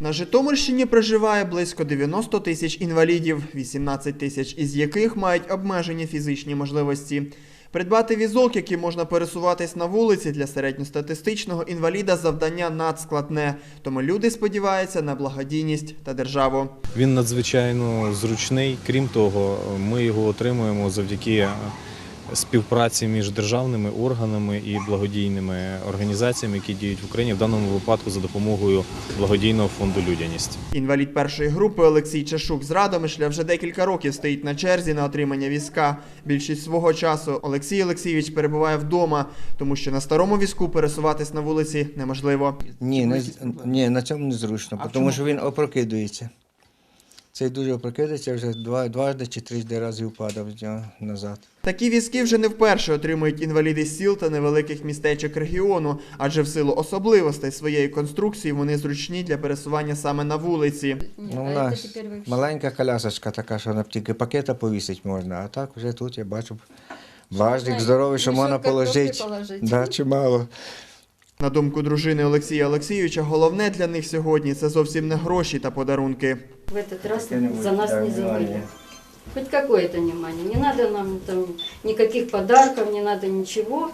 На Житомирщині проживає близько 90 тисяч інвалідів, 18 тисяч із яких мають обмежені фізичні можливості. Придбати візок, який можна пересуватись на вулиці для середньостатистичного інваліда, завдання надскладне. Тому люди сподіваються на благодійність та державу. Він надзвичайно зручний. Крім того, ми його отримуємо завдяки співпраці між державними органами і благодійними організаціями, які діють в Україні, в даному випадку за допомогою благодійного фонду Людяність. Інвалід першої групи Олексій Чешук з Радомишля вже декілька років стоїть на черзі на отримання візка. Більшість свого часу Олексій Олексійович перебуває вдома, тому що на старому візку пересуватись на вулиці неможливо. Ні, не, ні, на цьому не зручно, тому чому? що він опрокидується. Цей дуже опрокидається, вже два, дважди чи трижди разів падав назад. Такі візки вже не вперше отримують інваліди з сіл та невеликих містечок регіону, адже в силу особливостей своєї конструкції вони зручні для пересування саме на вулиці. Ну, у нас маленька колясочка така, що на тільки пакета повісить можна, а так вже тут я бачу багажник здоровий, що можна положити. Да, чимало. На думку дружини Олексія Олексійовича, головне для них сьогодні це зовсім не гроші та подарунки. В этот раз за нас не забыли. Хоть какое-то внимание. Не надо нам там никаких подарков, не надо ничего.